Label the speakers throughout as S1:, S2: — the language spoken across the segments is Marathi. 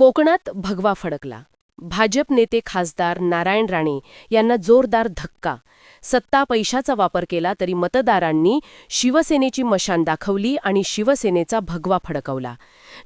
S1: कोकणात भगवा फडकला. भाजप नेते खासदार नारायण राणे यांना जोरदार धक्का. सत्ता पैशाचा वापर केला तरी मतदारांनी शिवसेनेची मशान दाखवली आणि शिवसेनेचा भगवा फडकवला.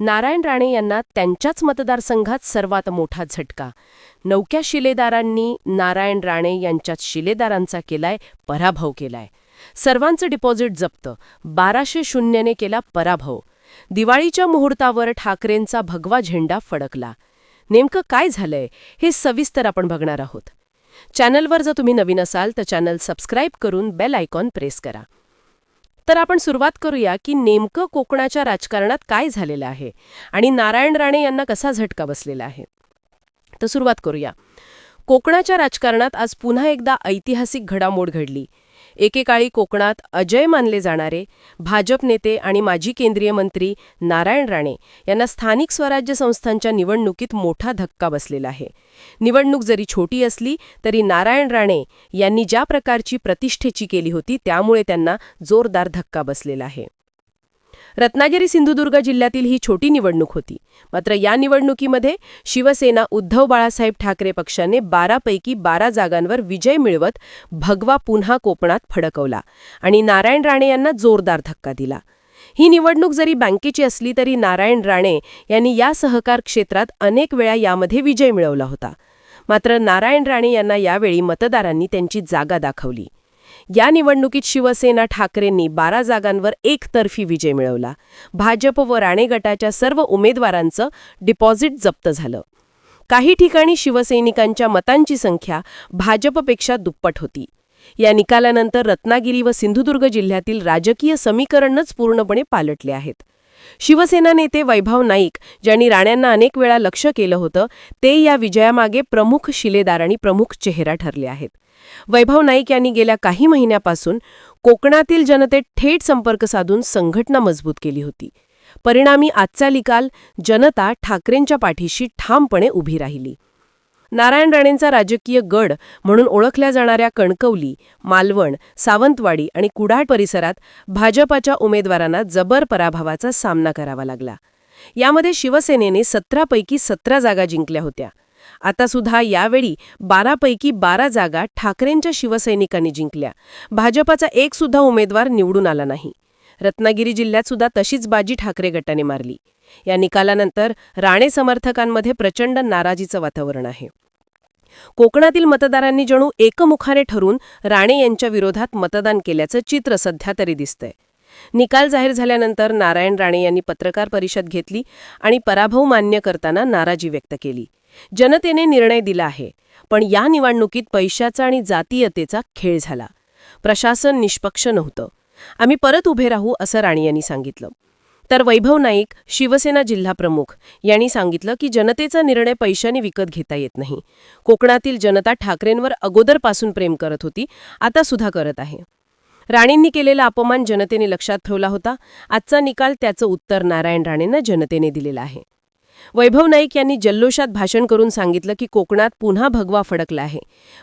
S1: नारायण राणे यांना त्यांच्याच मतदारसंघात सर्वात मोठा झटका. नौक्या शिलेदारांनी नारायण राणे यांच्यात शिलेदारांचा केलाय पराभव केलाय. सर्वांचं डिपॉझिट जप्त. बाराशे शून्यने केला पराभव. दिवाळीच्या मुहूर्तावर ठाकरेंचा भगवा झेंडा फडकला. नेमकं काय झालंय हे सविस्तर आपण बघणार आहोत. चॅनलवर जर तुम्ही नवीन असाल तर चॅनल सबस्क्राईब करून बेल आयकॉन प्रेस करा. तर आपण सुरुवात करूया की नेमकं कोकणाच्या राजकारणात काय झालेलं आहे आणि नारायण राणे यांना कसा झटका बसलेला आहे. तर सुरुवात करूया. कोकणाच्या राजकारणात आज पुन्हा एकदा ऐतिहासिक घडामोड घडली. एकेकाळी कोकणात अजय मानले जाणारे भाजप नेते आणि माजी केंद्रीय मंत्री नारायण राणे यांना स्थानिक स्वराज्य संस्थांच्या निवडणुकीत मोठा धक्का बसलेला आहे. निवडणूक जरी छोटी असली तरी नारायण राणे यांनी ज्या प्रकारची प्रतिष्ठेची केली होती त्यामुळे त्यांना जोरदार धक्का बसलेला आहे. रत्नागिरी सिंधुदुर्ग जिल्ह्यातील ही छोटी निवडणूक होती. मात्र या निवडणुकीमध्ये शिवसेना उद्धव बाळासाहेब ठाकरे पक्षाने बारापैकी बारा जागांवर विजय मिळवत भगवा पुन्हा कोकणात फडकवला आणि नारायण राणे यांना जोरदार धक्का दिला. ही निवडणूक जरी बँकेची असली तरी नारायण राणे यांनी या सहकार क्षेत्रात अनेक वेळा यामध्ये विजय मिळवला होता. मात्र नारायण राणे यांना यावेळी मतदारांनी त्यांची जागा दाखवली. या निवडणुकीत शिवसेना ठाकरेंनी बारा जागांवर एकतर्फी विजय मिळवला. भाजप व राणे गटाच्या सर्व उमेदवारांचं डिपॉझिट जप्त झालं. काही ठिकाणी शिवसैनिकांच्या मतांची संख्या भाजपपेक्षा दुप्पट होती. या निकालानंतर रत्नागिरी व सिंधुदुर्ग जिल्ह्यातील राजकीय समीकरणच पूर्णपणे पालटले आहेत. शिवसेना नेते वैभव नाईक ज्यांनी राण्यांना अनेक वेळा लक्ष केलं होतं ते या विजयामागे प्रमुख शिलेदार आणि प्रमुख चेहरा ठरले आहेत. वैभव नाईक यांनी गेल्या काही महिन्यापासून कोकणातील जनतेत थेट संपर्क साधून संघटना मजबूत केली होती. परिणामी आजचा निकाल जनता ठाकरेंच्या पाठीशी ठामपणे उभी राहिली. नारायण राणेंचा राजकीय गड म्हणून ओळखल्या जाणाऱ्या कणकवली मालवण सावंतवाडी आणि कुडाळ परिसरात भाजपाच्या उमेदवारांना जबर पराभवाचा सामना करावा लागला. यामध्ये शिवसेनेने सतरापैकी सतरा जागा जिंकल्या होत्या. आता सुद्धा यावेळी बारापैकी बारा जागा ठाकरेंच्या शिवसैनिकांनी जिंकल्या. भाजपाचा एक सुद्धा उमेदवार निवडून आला नाही. रत्नागिरी जिल्ह्यात सुद्धा तशीच बाजी ठाकरे गटाने मारली. या निकालानंतर राणे समर्थकांमध्ये प्रचंड नाराजीचं वातावरण आहे. कोकणातील मतदारांनी जणू एकमुखाने ठरून राणे यांच्या विरोधात मतदान केल्याचं चित्र सध्या तरी दिसतंय. निकाल जाहीर झाल्यानंतर नारायण राणे यांनी पत्रकार परिषद घेतली आणि पराभव मान्य करताना नाराजी व्यक्त केली. जनतेने निर्णय दिला आहे पण या निवडणुकीत पैशाचा आणि जातीयतेचा खेळ झाला. प्रशासन निष्पक्ष नव्हतं. आम्ही परत उभे राहू असं राणे यांनी सांगितलं. तर वैभव नाईक शिवसेना जिल्हा प्रमुख यांनी सांगितलं की जनतेचा निर्णय पैशाने विकत घेता येत नाही. कोकणातील जनता ठाकरेंवर अगोदरपासून प्रेम करत होती आता सुद्धा करत आहे. राणेंनी केलेला अपमान जनतेने लक्षात ठेवला होता. आजचा निकाल त्याचं उत्तर नारायण राणेंना जनतेने दिलेला आहे. वैभव नाईक यांनी जल्लोषात भाषण करून सांगितलं की कोकणात पुन्हा भगवा फडकला आहे.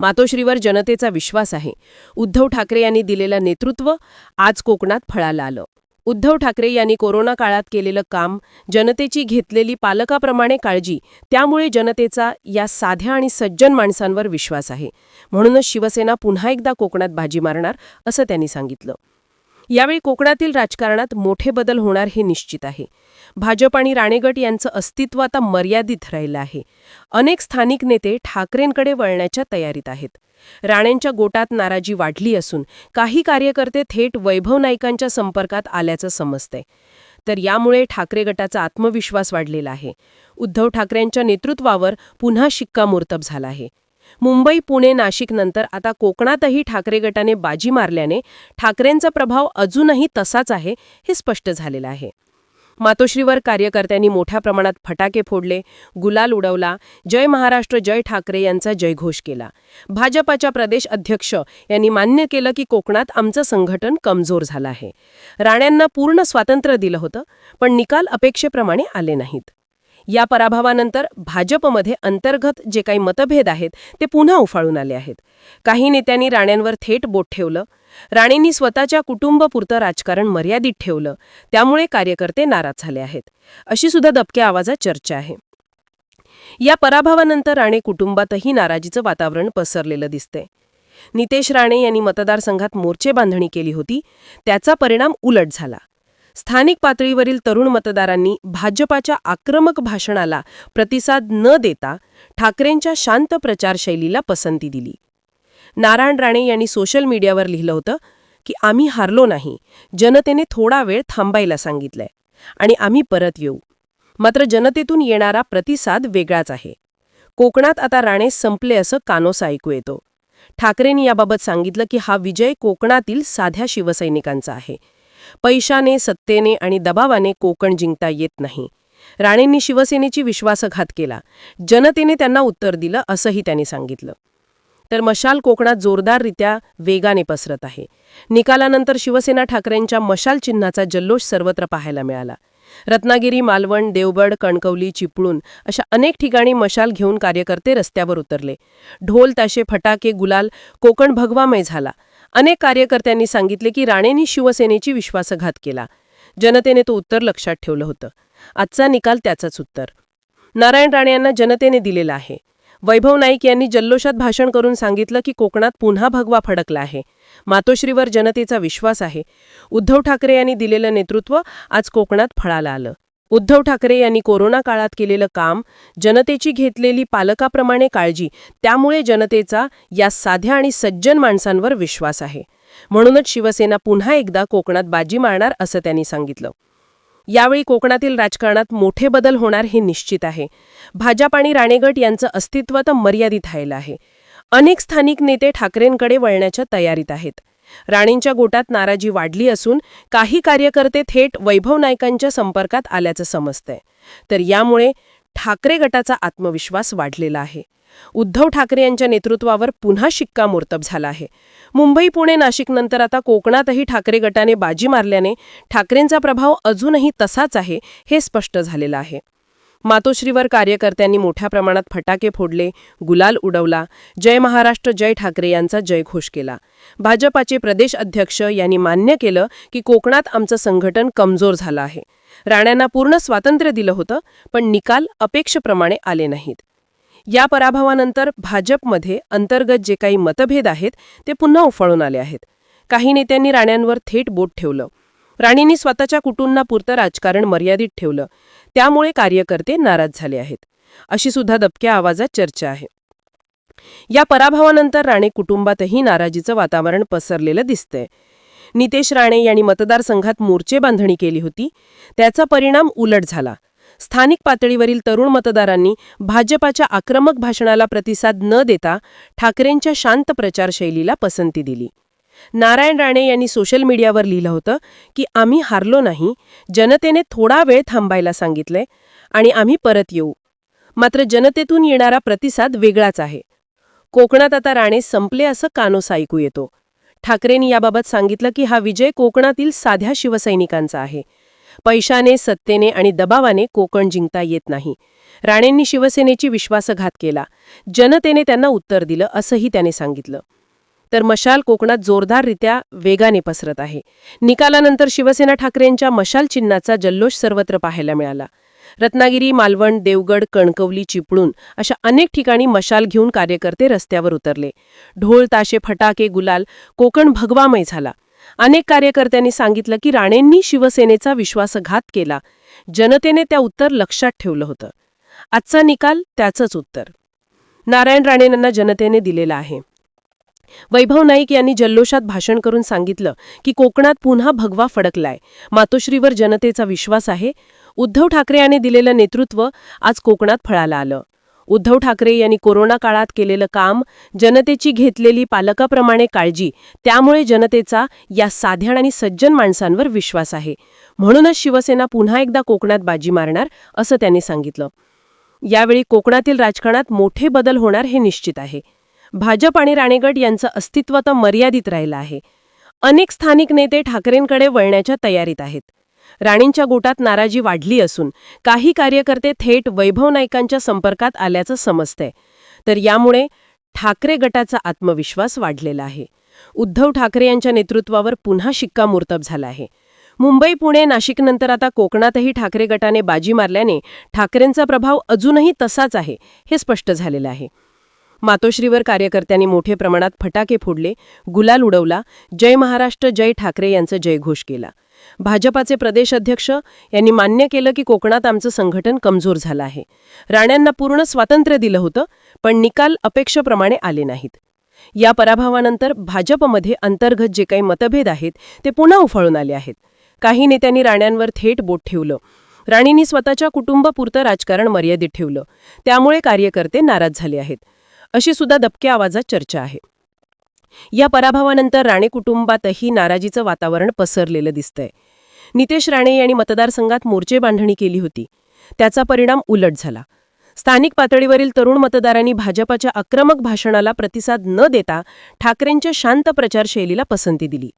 S1: मातोश्रीवर जनतेचा विश्वास आहे. उद्धव ठाकरे यांनी दिलेलं नेतृत्व आज कोकणात फळाला आलं. उद्धव ठाकरे यांनी कोरोना काळात केलेलं काम जनतेची घेतलेली पालकाप्रमाणे काळजी त्यामुळे जनतेचा या साध्या आणि सज्जन माणसांवर विश्वास आहे. म्हणूनच शिवसेना पुन्हा एकदा कोकणात भाजी मारणार असं त्यांनी सांगितलं. यावेळी कोकणातील राजकारणात मोठे बदल होणार हे निश्चित आहे. भाजप आणि राणेगट यांचं अस्तित्व आता मर्यादित राहिलं आहे. अनेक स्थानिक नेते ठाकरेंकडे वळण्याच्या तयारीत आहेत. राणेंच्या गोटात नाराजी वाढली असून काही कार्यकर्ते थेट वैभव नाईकांच्या संपर्कात आल्याचं समजतंय. तर यामुळे ठाकरे गटाचा आत्मविश्वास वाढलेला आहे. उद्धव ठाकरेंच्या नेतृत्वावर पुन्हा शिक्कामोर्तब झाला आहे. मुंबई पुणे नाशिक नंतर आता कोकणातही ठाकरे गटाने बाजी मारल्याने ठाकरेंचा प्रभाव अजूनही तसाच आहे हे स्पष्ट झालेलं आहे. मातोश्रीवर कार्यकर्त्यांनी मोठ्या प्रमाणात फटाके फोडले गुलाल उडवला जय महाराष्ट्र जय ठाकरे यांचा जयघोष केला. भाजपाच्या प्रदेश अध्यक्ष यांनी मान्य केलं की कोकणात आमचं संघटन कमजोर झालं आहे. राण्यांना पूर्ण स्वातंत्र्य दिलं होतं पण निकाल अपेक्षेप्रमाणे आले नाहीत. या पराभवानंतर भाजपमध्ये अंतर्गत जे काही मतभेद आहेत ते पुन्हा उफाळून आले आहेत. काही नेत्यांनी राण्यांवर थेट बोट ठेवलं राणेंनी स्वतःच्या कुटुंबपुरतं राजकारण मर्यादित ठेवलं त्यामुळे कार्यकर्ते नाराज झाले आहेत. अशी सुद्धा दबक्या आवाजात चर्चा आहे. या पराभवानंतर राणे कुटुंबातही नाराजीचं वातावरण पसरलेलं दिसतंय. नितेश राणे यांनी मतदारसंघात मोर्चे बांधणी केली होती त्याचा परिणाम उलट झाला. स्थानिक पातळीवरील तरुण मतदारांनी भाजपाच्या आक्रमक भाषणाला प्रतिसाद न देता ठाकरेंच्या शांत प्रचारशैलीला पसंती दिली. नारायण राणे यांनी सोशल मीडियावर लिहिलं होतं की आम्ही हारलो नाही. जनतेने थोडा वेळ थांबायला सांगितलंय. आणि आम्ही परत येऊ. मात्र जनतेतून येणारा प्रतिसाद वेगळाच आहे. कोकणात आता राणे संपले असं कानोसा ऐकू येतो. ठाकरेंनी याबाबत सांगितलं की हा विजय कोकणातील साध्या शिवसैनिकांचा आहे. पैशाने सत्तेने आणि दबावाने कोकण जिंकता येत नाही. राणेंनी शिवसेनेची विश्वासघात केला. जनतेने त्यांना उत्तर दिलं असंही त्यांनी सांगितलं. तर मशाल कोकणात जोरदाररित्या वेगाने पसरत आहे. निकालानंतर शिवसेना ठाकरेंच्या मशाल चिन्हाचा जल्लोष सर्वत्र पाहायला मिळाला. रत्नागिरी मालवण देवगड कणकवली चिपळूण अशा अनेक ठिकाणी मशाल घेऊन कार्यकर्ते रस्त्यावर उतरले. ढोल ताशे फटाके गुलाल कोकण भगवामय झाला. अनेक कार्यकर्त्यांनी सांगितले की राणेंनी शिवसेनेची विश्वासघात केला. जनतेने तो उत्तर लक्षात ठेवलं होतं. आजचा निकाल त्याचंच उत्तर. नारायण राणे यांना जनतेने दिलेला आहे. वैभव नाईक यांनी जल्लोषात भाषण करून सांगितलं की कोकणात पुन्हा भगवा फडकला आहे. मातोश्रीवर जनतेचा विश्वास आहे. उद्धव ठाकरे यांनी दिलेलं नेतृत्व आज कोकणात फळाला आलं. उद्धव ठाकरे यांनी कोरोना काळात केलेलं काम जनतेची घेतलेली पालकाप्रमाणे काळजी त्यामुळे जनतेचा या साध्या आणि सज्जन माणसांवर विश्वास आहे. म्हणूनच शिवसेना पुन्हा एकदा कोकणात बाजी मारणार असं त्यांनी सांगितलं. यावेळी कोकणातील राजकारणात मोठे बदल होणार हे निश्चित आहे. भाजप आणि राणेगट यांचं अस्तित्व तर मर्यादित राहिलं आहे. अनेक स्थानिक नेते ठाकरेंकडे वळण्याच्या तयारीत आहेत. राणेंच्या गोटात नाराजी वाढली असून काही कार्यकर्ते थेट वैभव नायकांच्या संपर्कात आल्याचं समजतंय. तर यामुळे ठाकरे गटाचा आत्मविश्वास वाढलेला आहे. उद्धव ठाकरे यांच्या नेतृत्वावर पुन्हा शिक्कामोर्तब झाला आहे. मुंबई पुणे नाशिकनंतर आता कोकणातही ठाकरे गटाने बाजी मारल्याने ठाकरेंचा प्रभाव अजूनही तसाच आहे हे स्पष्ट झालेलं आहे. मातोश्रीवर कार्यकर्त्यांनी मोठ्या प्रमाणात फटाके फोडले गुलाल उडवला. जय महाराष्ट्र जय ठाकरे यांचा जयघोष केला. भाजपाचे प्रदेश अध्यक्ष यांनी मान्य केलं की कोकणात आमचं संघटन कमजोर झालं आहे. राण्यांना पूर्ण स्वातंत्र्य दिलं होतं पण निकाल अपेक्षेप्रमाणे आले नाहीत. या पराभवानंतर भाजपमध्ये अंतर्गत जे काही मतभेद आहेत ते पुन्हा उफाळून आले आहेत. काही नेत्यांनी राण्यांवर थेट बोट ठेवलं. राणींनी स्वतःच्या कुटुंबापुरतं राजकारण मर्यादित ठेवलं. त्यामुळे कार्यकर्ते नाराज झाले आहेत. अशी सुद्धा दबक्या आवाजात चर्चा आहे. या पराभवानंतर राणे कुटुंबातही नाराजीचं वातावरण पसरलेलं दिसतंय. नितेश राणे यांनी मतदारसंघात मोर्चे बांधणी केली होती. त्याचा परिणाम उलट झाला. स्थानिक पातळीवरील तरुण मतदारांनी भाजपाच्या आक्रमक भाषणाला प्रतिसाद न देता ठाकरेंच्या शांत प्रचारशैलीला पसंती दिली. नारायण राणे यांनी सोशल मीडियावर लिहिलं होतं की आम्ही हारलो नाही जनतेने थोडा वेळ थांबायला सांगितलंय आणि आम्ही परत येऊ. मात्र जनतेतून येणारा प्रतिसाद वेगळाच आहे. कोकणात आता राणे संपले असं कानोसा ऐकू येतो. ठाकरेंनी याबाबत सांगितलं की हा विजय कोकणातील साध्या शिवसैनिकांचा आहे. पैशाने सत्तेने आणि दबावाने कोकण जिंकता येत नाही. राणेंनी शिवसेनेची विश्वासघात केला. जनतेने त्यांना उत्तर दिलं असंही त्याने सांगितलं. तर मशाल कोकणात जोरदाररित्या वेगाने पसरत आहे. निकालानंतर शिवसेना ठाकरेंच्या मशाल चिन्हाचा जल्लोष सर्वत्र पाहायला मिळाला. रत्नागिरी मालवण देवगड कणकवली चिपळूण अशा अनेक ठिकाणी मशाल घेऊन कार्यकर्ते रस्त्यावर उतरले. ढोल ताशे फटाके गुलाल कोकण भगवामय झाला. अनेक कार्यकर्त्यांनी सांगितलं की राणेंनी शिवसेनेचा विश्वासघात केला. जनतेने त्या उत्तर लक्षात ठेवलं होतं. आजचा निकाल त्याचंच उत्तर. नारायण राणेंना जनतेने दिलेला आहे. वैभव नाईक यांनी जल्लोषात भाषण करून सांगितलं की कोकणात पुन्हा भगवा फडकलाय. मातोश्रीवर जनतेचा विश्वास आहे. उद्धव ठाकरे यांनी दिलेलं नेतृत्व आज कोकणात फळाला आलं. उद्धव ठाकरे यांनी कोरोना काळात केलेलं काम जनतेची घेतलेली पालकाप्रमाणे काळजी त्यामुळे जनतेचा या साध्या आणि सज्जन माणसांवर विश्वास आहे. म्हणूनच शिवसेना पुन्हा एकदा कोकणात बाजी मारणार असं त्यांनी सांगितलं. यावेळी कोकणातील राजकारणात मोठे बदल होणार हे निश्चित आहे. भाजप आणि राणेगड यांचं अस्तित्व तर मर्यादित राहिलं आहे. अनेक स्थानिक नेते ठाकरेंकडे वळण्याच्या तयारीत आहेत. राणींच्या गोटात नाराजी वाढली असून काही कार्यकर्ते थेट वैभव नाईकांच्या संपर्कात आल्याचं समजतंय. तर यामुळे ठाकरे गटाचा आत्मविश्वास वाढलेला आहे. उद्धव ठाकरे यांच्या नेतृत्वावर पुन्हा शिक्कामोर्तब झाला आहे. मुंबई पुणे नाशिकनंतर आता कोकणातही ठाकरे गटाने बाजी मारल्याने ठाकरेंचा प्रभाव अजूनही तसाच आहे हे स्पष्ट झालेलं आहे. मातोश्रीवर कार्यकर्त्यांनी मोठे प्रमाणात फटाके फोडले गुलाल उडवला जय महाराष्ट्र जय ठाकरे यांचा जयघोष केला. भाजपाचे प्रदेश अध्यक्ष यांनी मान्य केलं की कोकणात आमचं संघटन कमजोर झालं आहे. राण्यांना पूर्ण स्वातंत्र्य दिलं होतं पण निकाल अपेक्षेप्रमाणे आले नाहीत. या पराभवानंतर भाजपमध्ये अंतर्गत जे काही मतभेद आहेत ते पुन्हा उफाळून आले आहेत. काही नेत्यांनी राण्यांवर थेट बोट ठेवलं. राणींनी स्वतःच्या कुटुंबापुरतं राजकारण मर्यादित ठेवलं. त्यामुळे कार्यकर्ते नाराज झाले आहेत. अशी सुद्धा दबक्या आवाजात चर्चा आहे. या पराभवानंतर राणे कुटुंबातही नाराजीचं वातावरण पसरलेलं दिसतंय. नितेश राणे यांनी मतदारसंघात मोर्चे बांधणी केली होती. त्याचा परिणाम उलट झाला. स्थानिक पातळीवरील तरुण मतदारांनी भाजपाच्या आक्रमक भाषणाला प्रतिसाद न देता ठाकरेंच्या शांत प्रचारशैलीला पसंती दिली.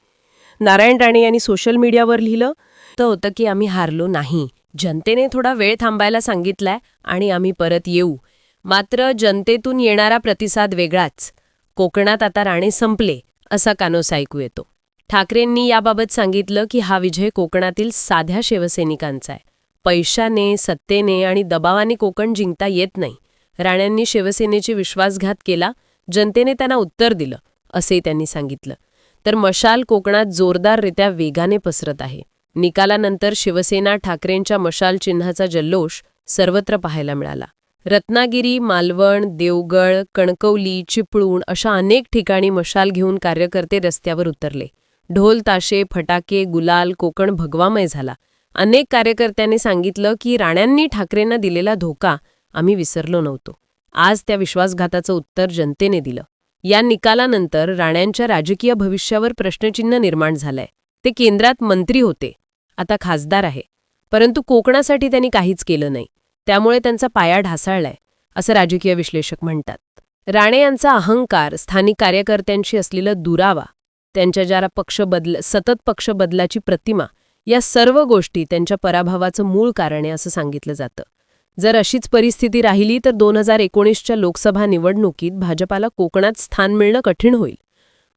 S1: नारायण राणे यांनी सोशल मीडियावर लिहिलं तर होतं की आम्ही हारलो नाही. जनतेने थोडा वेळ थांबायला सांगितलाय आणि आम्ही परत येऊ. मात्र जनतेतून येणारा प्रतिसाद वेगळाच. कोकणात आता राणे संपले असा कानोस ऐकू येतो. ठाकरेंनी याबाबत सांगितलं की हा विजय कोकणातील साध्या शिवसैनिकांचा आहे. पैशाने सत्तेने आणि दबावाने कोकण जिंकता येत नाही. राण्यांनी शिवसेनेची विश्वासघात केला जनतेने त्यांना उत्तर दिलं असे त्यांनी सांगितलं. तर मशाल कोकणात जोरदाररित्या वेगाने पसरत आहे. निकालानंतर शिवसेना ठाकरेंच्या मशाल चिन्हाचा जल्लोष सर्वत्र पाहायला मिळाला. रत्नागिरी मालवण देवगड कणकवली चिपळूण अशा अनेक ठिकाणी मशाल घेऊन कार्यकर्ते रस्त्यावर उतरले. ढोल ताशे फटाके गुलाल कोकण भगवामय झाला. अनेक कार्यकर्त्यांनी सांगितलं की राण्यांनी ठाकरेंना दिलेला धोका आम्ही विसरलो नव्हतो. आज त्या विश्वासघाताचं उत्तर जनतेने दिलं. या निकालानंतर राण्यांच्या राजकीय भविष्यावर प्रश्नचिन्ह निर्माण झालंय. ते केंद्रात मंत्री होते. आता खासदार आहे. परंतु कोकणासाठी त्यांनी काहीच केलं नाही. त्यामुळे त्यांचा पाया ढासाळलाय असं राजकीय विश्लेषक म्हणतात. राणे यांचा अहंकार स्थानिक कार्यकर्त्यांशी असलेला दुरावा त्यांच्या ज्या पक्ष बदल सतत पक्ष बदलाची प्रतिमा या सर्व गोष्टी त्यांच्या पराभवाचं मूळ कारण आहे असं सांगितलं जातं. जर अशीच परिस्थिती राहिली तर दोन हजार एकोणीसच्या लोकसभा निवडणुकीत भाजपाला कोकणात स्थान मिळणं कठीण होईल.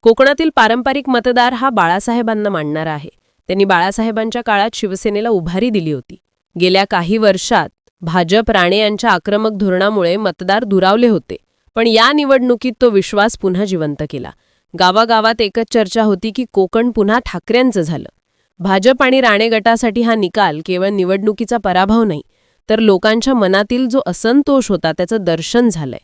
S1: कोकणातील पारंपरिक मतदार हा बाळासाहेबांना मांडणारा आहे. त्यांनी बाळासाहेबांच्या काळात शिवसेनेला उभारी दिली होती. गेल्या काही वर्षात भाजप राणे यांच्या आक्रमक धोरणामुळे मतदार दुरावले होते. पण या निवडणुकीत तो विश्वास पुन्हा जिवंत केला. गावागावात एकच चर्चा होती की कोकण पुन्हा ठाकरेंचं झालं. भाजप आणि राणे गटासाठी हा निकाल केवळ निवडणुकीचा पराभव नाही तर लोकांच्या मनातील जो असंतोष होता त्याचं दर्शन झालंय.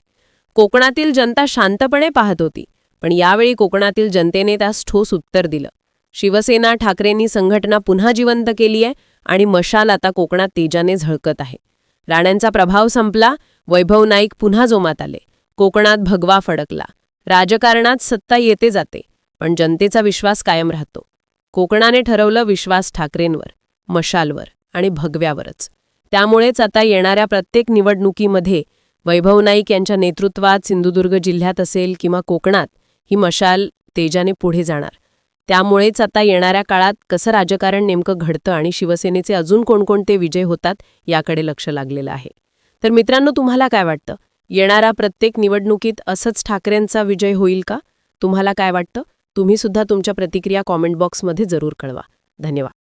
S1: कोकणातील जनता शांतपणे पाहत होती पण यावेळी कोकणातील जनतेने त्यास ठोस उत्तर दिलं. शिवसेना ठाकरेंनी संघटना पुन्हा जिवंत केली आहे आणि मशाल आता कोकणात तेजाने झळकत आहे. राण्यांचा प्रभाव संपला वैभव नाईक पुन्हा जोमात आले. कोकणात भगवा फडकला. राजकारणात सत्ता येते जाते पण जनतेचा विश्वास कायम राहतो. कोकणाने ठरवलं विश्वास ठाकरेंवर मशालवर आणि भगव्यावरच. त्यामुळेच आता येणाऱ्या प्रत्येक निवडणुकीमध्ये वैभव नाईक यांच्या नेतृत्वात सिंधुदुर्ग जिल्ह्यात असेल किंवा कोकणात ही मशाल तेजाने पुढे जाणार. त्यामुळेच आता येणाऱ्या काळात कसं राजकारण नेमकं घडतं आणि शिवसेनेचे अजून कोणकोणते विजय होतात याकडे लक्ष लागलेलं आहे. तर मित्रांनो तुम्हाला काय वाटतं? येणाऱ्या प्रत्येक निवडणुकीत असंच ठाकरेंचा विजय होईल का? तुम्हाला काय वाटतं? तुम्ही सुद्धा तुमच्या प्रतिक्रिया कॉमेंट बॉक्समध्ये जरूर कळवा. धन्यवाद.